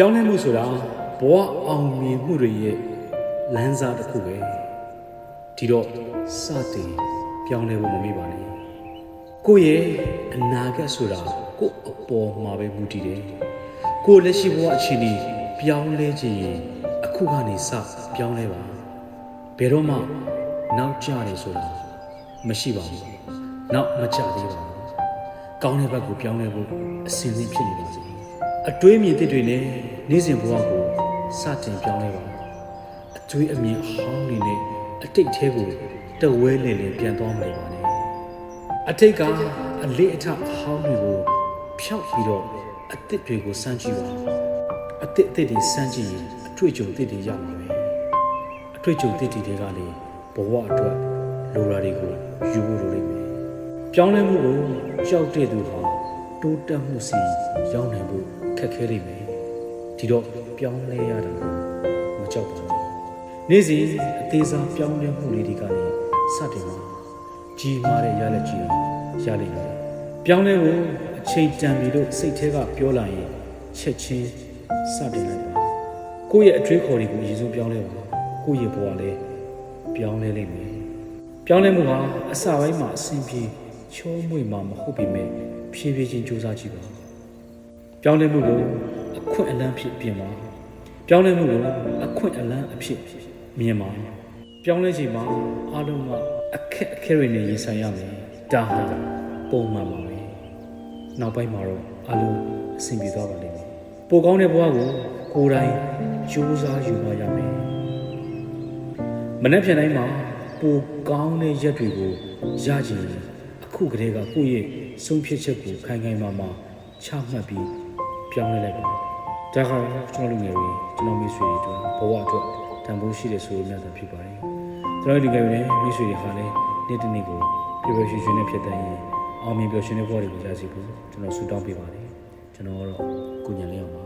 ပြောင်းလဲမှုဆိုတာဘဝအောင်မြင်မှုတွေရဲ့လမ်းစာတစ်ခုပဲဒီတော့စတင်ပြောင်းလဲဖို့မမေ့ပါနဲ့ကိုယ့်ရဲ့အနာဂတ်ဆိုတာကိုယ့်အပေါ်မှာပဲမူတည်တယ်ကိုယ့်လက်ရှိဘဝအခြေအနေပြောင်းလဲခြင်းရင်အခုကနေစပြောင်းလဲပါဘယ်တော့မှနောက်ကျတယ်ဆိုတာမရှိပါဘူးနောက်မကျသေးပါဘူးကောင်းတဲ့ဘက်ကိုပြောင်းလဲဖို့အစဉ်သင့်ဖြစ်နေပါစေ အတွေးမြင်သစ်တွေနဲ့နေ့စဉ်ဘဝကိုစတင်ပြောင်းလဲပါအတွေးအမြင်အဟောင်းတွေနဲ့အတိတ်သေးကိုတဝဲလေလေပြန်သွားမနေပါနဲ့အတိတ်ကအလေးအထအဟောင်းတွေကိုဖျောက်ပြီးတော့အသစ်တွေကိုစမ်းကြည့်ပါအသစ်အသစ်တွေစမ်းကြည့်ရင်အတွေ့အကြုံသစ်တွေရမှာပဲအတွေ့အကြုံသစ်တွေကလည်းဘဝအတွက်လိုရာတွေကိုယူဖို့လိုလိမ့်မယ်ပြောင်းလဲမှုကိုကြောက်တဲ့သူဟာတိုးတက်မှုစီရောက်နိုင်ဖို့ ခက်ခဲနေမယ်ဒီတော့ပြောင်းလဲရတာကိုမကြောက်ပါနဲ့နေ့စဉ်အသေးစားပြောင်းလဲမှုလေးတွေကလည်းစတင်မှာကြီးမားတဲ့ရလက်ကြီးရလိမ့်မယ်ပြောင်းလဲဖို့အချိန်တန်ပြီလို့စိတ်ထဲကပြောလာရင်ချက်ချင်းစတင်လိုက်ပါကိုယ့်ရဲ့အထွေးခေါ်တွေကိုအရင်ဆုံးပြောင်းလဲပါကိုယ့်ရဲ့ဘဝလည်းပြောင်းလဲလိမ့်မယ်ပြောင်းလဲမှုဟာအစပိုင်းမှာအဆင်ပြေချောမွေ့မှာမဟုတ်ပေမဲ့ဖြည်းဖြည်းချင်းကြိုးစားကြည့်ပါ ပြောင်းလဲမှုကိုအခွင့်အလမ်းဖြစ်ပြင်ပါပြောင်းလဲမှုကိုအခွင့်အလမ်းအဖြစ်မြင်ပါပြောင်းလဲချိန်မှာအားလုံးကအခက်အခဲတွေနဲ့ရင်ဆိုင်ရမယ်ဒါဟာပုံမှန်ပါပဲနောက်ပိုင်းမှာတော့အားလုံးအဆင်ပြေသွားပါလိမ့်မယ်ပိုကောင်းတဲ့ဘဝကိုကိုယ်တိုင်ကြိုးစားယူပါရမယ်မနှက်ဖြန်တိုင်းမှာပိုကောင်းတဲ့ရက်တွေကိုရကြည်အခုကလေးကကိုယ့်ရဲ့ဆုံးဖြတ်ချက်ကိုခိုင်ခိုင်မာမာ ချမှတ်ပြီးပြောင်းလဲလိုက်ပါဒါကကျွန်တော်လူငယ်တွေကျွန်တော်မိတ်ဆွေတွေအတွက်ဘဝအတွက်တန်ဖိုးရှိတဲ့ဆိုရမြတ်တာဖြစ်ပါတယ်ကျွန်တော်လူငယ်တွေနဲ့မိတ်ဆွေတွေဟာလည်းနေ့တစ်နေ့ကိုပျော်ပျော်ရွှင်ရွှင်နဲ့ဖြစ်တဲ့ရင်အောင်မြင်ပျော်ရွှင်တဲ့ဘဝတွေကိုရရှိဖို့ကျွန်တော်ဆုတောင်းပေးပါတယ်ကျွန်တော်ကတော့ကိုညံလေးအောင်ပါ